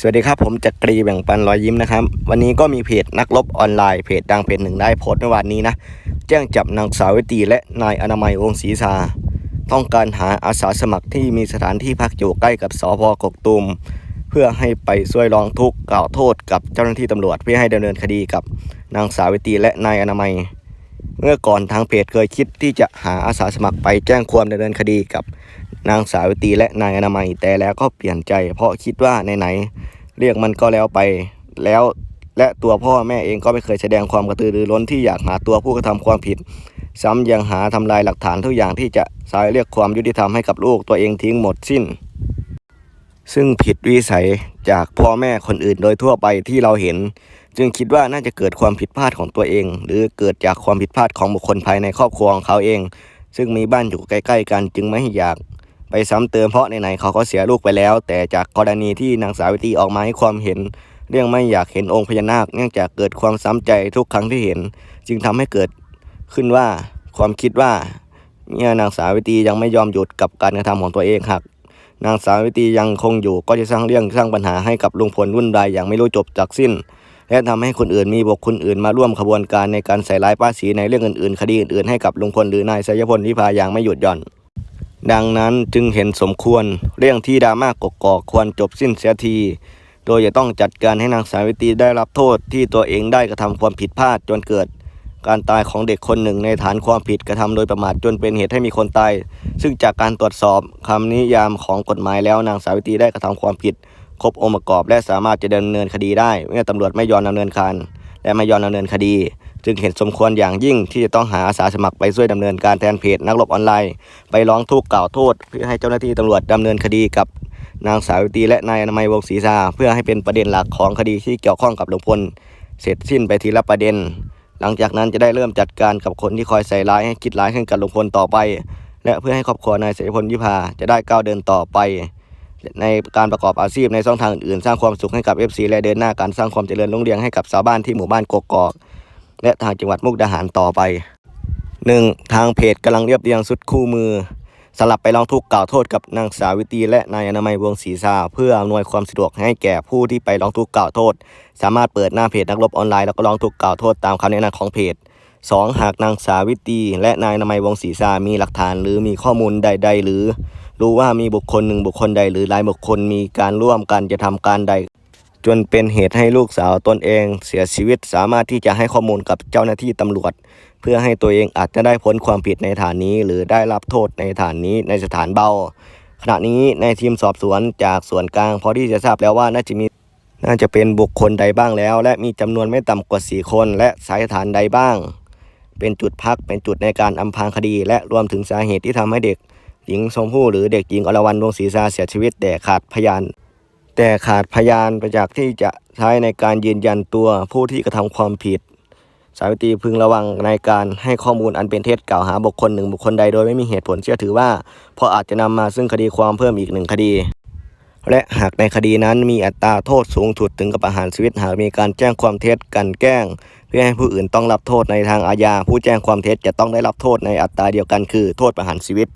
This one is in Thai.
สวัสดีครับ ผมจักรีแบ่งปันรอยยิ้มนะครับ วันนี้ก็มีเพจนักรบออนไลน์เพจดังเพจหนึ่งได้โพสต์เมื่อวานนี้นะ แจ้งจับนางสาววิตรีและนายอนามัยวงศรีสาต้องการหาอาสาสมัครที่มีสถานที่พักอยู่ใกล้กับสพกกตูมเพื่อให้ไปช่วยร้องทุกข์กล่าวโทษกับเจ้าหน้าที่ตำรวจเพื่อให้ดำเนินคดีกับนางสาววิตรีและนายอนามัย เมื่อก่อนทางเพจเคยคิดที่จะหาอาสาสมัครไปแจ้งความดำเนินคดีกับ นางสาววิตรีและนายอนามัยแต่แล้วก็เปลี่ยนใจ เพราะคิดว่าไหนๆเรียกมันก็แล้วไปแล้วและตัวพ่อแม่เองก็ไม่เคยแสดงความกระตือรือร้นที่อยากหาตัวผู้กระทำความผิด ซ้ำยังหาทำลายหลักฐานทุกอย่างที่จะสายเรียกความยุติธรรมให้กับลูกตัวเองทิ้งหมดสิ้น ซึ่งผิดวิสัยจากพ่อแม่คนอื่นโดยทั่วไปที่เราเห็น จึงคิดว่าน่าจะเกิดความผิดพลาดของตัวเอง หรือเกิดจากความผิดพลาดของบุคคลภายในครอบครัวของเขาเอง ซึ่งมีบ้านอยู่ใกล้ ๆ กันจึงไม่อยาก ซ้ำเติมเพราะไหนๆเขาก็เสียลูกไปแล้ว แต่จากกรณีที่นางสาวิตรีออกมาให้ความเห็น เรื่องไม่อยากเห็นองค์พญานาค เนื่องจากเกิดความซ้ำใจทุกครั้งที่เห็น จึงทำให้เกิดขึ้นว่าความคิดว่าเมื่อนางสาวิตรียังไม่ยอมหยุดกับการกระทำของตัวเองหากนางสาวิตรียังคงอยู่ก็จะสร้างเรื่องสร้างปัญหาให้กับลุงพลวุ่นวายอย่างไม่รู้จบจากสิ้น และทำให้คนอื่นมีบุคคลอื่นมาร่วมขบวนการในการใส่ร้ายป้าสีในเรื่องอื่นๆ คดีอื่นๆให้กับลุงพลหรือนายชัยพลวิพาอย่างไม่หยุดหย่อน ดังนั้นจึงเห็นสมควรเรื่องที่ดราม่ากกอกควรจบสิ้นเสียที โดยจะต้องจัดการให้นางสาวิตรีได้รับโทษที่ตัวเองได้กระทำความผิดพลาดจนเกิด การตายของเด็กคนหนึ่งในฐานความผิดกระทำโดยประมาทจนเป็นเหตุให้มีคนตาย ซึ่งจากการตรวจสอบคำนิยามของกฎหมายแล้วนางสาวิตรีได้กระทำความผิด ครบองค์ประกอบและสามารถจะดำเนินคดีได้เมื่อตำรวจไม่ยอมดำเนินการและไม่ยอมดำเนินคดีจึงเห็นสมควรอย่างยิ่งที่จะต้องหาอาสาสมัครไปช่วยดำเนินการแทนเพจนักรบออนไลน์ ไปร้องทุกข์กล่าวโทษ เพื่อให้เจ้าหน้าที่ตำรวจดำเนินคดีกับนางสาวิตีและนายอนามัยวงศรีชาเพื่อให้เป็นประเด็นหลักของคดีที่เกี่ยวข้องกับลุงพลเสร็จสิ้นไปทีละประเด็น หลังจากนั้นจะได้เริ่มจัดการกับคนที่คอยใส่ร้ายให้คิดร้ายขึ้นกับลุงพลต่อไป และเพื่อให้ครอบครัวนายเสรีพลวิภาจะได้ก้าวเดินต่อไป ในการประกอบอาชีพในช่องทางอื่นๆ สร้างความสุขให้กับ FC และเดินหน้าการสร้างความเจริญรุ่งเรืองให้กับชาวบ้านที่หมู่บ้านกกอก และทางจังหวัดมุกดาหารต่อไป 1. ทางเพจกำลังเรียบเรียงสุดคู่มือสลับไปร้องทุกข์กล่าวโทษกับนางสาวิตรีและนายอนามัยวงศรีชาเพื่ออำนวยความสะดวกให้แก่ผู้ที่ไปร้องทุกข์กล่าวโทษ สามารถเปิดหน้าเพจนักรบออนไลน์แล้วก็ร้องทุกข์กล่าวโทษตามคำแนะนำของเพจ 2. หากนางสาวิตรีและนายอนามัยวงศรีชามีหลักฐานหรือมีข้อมูลใด ๆ หรือ รู้ว่ามีบุคคลหนึ่งบุคคลใดหรือหลายบุคคลมีการร่วมกันจะทำการใด จนเป็นเหตุให้ลูกสาวตนเองเสียชีวิต สามารถที่จะให้ข้อมูลกับเจ้าหน้าที่ตำรวจ เพื่อให้ตัวเองอาจจะได้พ้นความผิดในฐานนี้ หรือได้รับโทษในฐานนี้ในสถานเบา ขณะนี้ในทีมสอบสวนจากส่วนกลางพอที่จะทราบแล้วว่าน่าจะมีน่าจะเป็นบุคคลใดบ้างแล้ว และมีจำนวนไม่ต่ำกว่า 4 คน และสายฐานใดบ้าง เป็นจุดพักเป็นจุดในการอำพรางคดี และรวมถึงสาเหตุที่ทำให้เด็ก หญิงชมพู่หรือเด็กหญิงอรวรรณดวงศรีชาเสียชีวิตแต่ขาดพยาน แต่ขาดพยานประจักษ์ที่จะใช้ในการยืนยันตัวผู้ที่กระทำความผิด สาวิตรีพึงระวังในการให้ข้อมูลอันเป็นเท็จกล่าวหาบุคคลหนึ่งบุคคลใดโดยไม่มีเหตุผลเชื่อถือว่า เพราะอาจจะนำมาซึ่งคดีความเพิ่มอีกหนึ่งคดี และหากในคดีนั้นมีอัตราโทษสูงสุดถึงกับประหารชีวิตหากมีการแจ้งความเท็จกันแกล้ง เพื่อให้ผู้อื่นต้องรับโทษในทางอาญาผู้แจ้งความเท็จจะต้องได้รับโทษในอัตราเดียวกันคือ โทษประหารชีวิต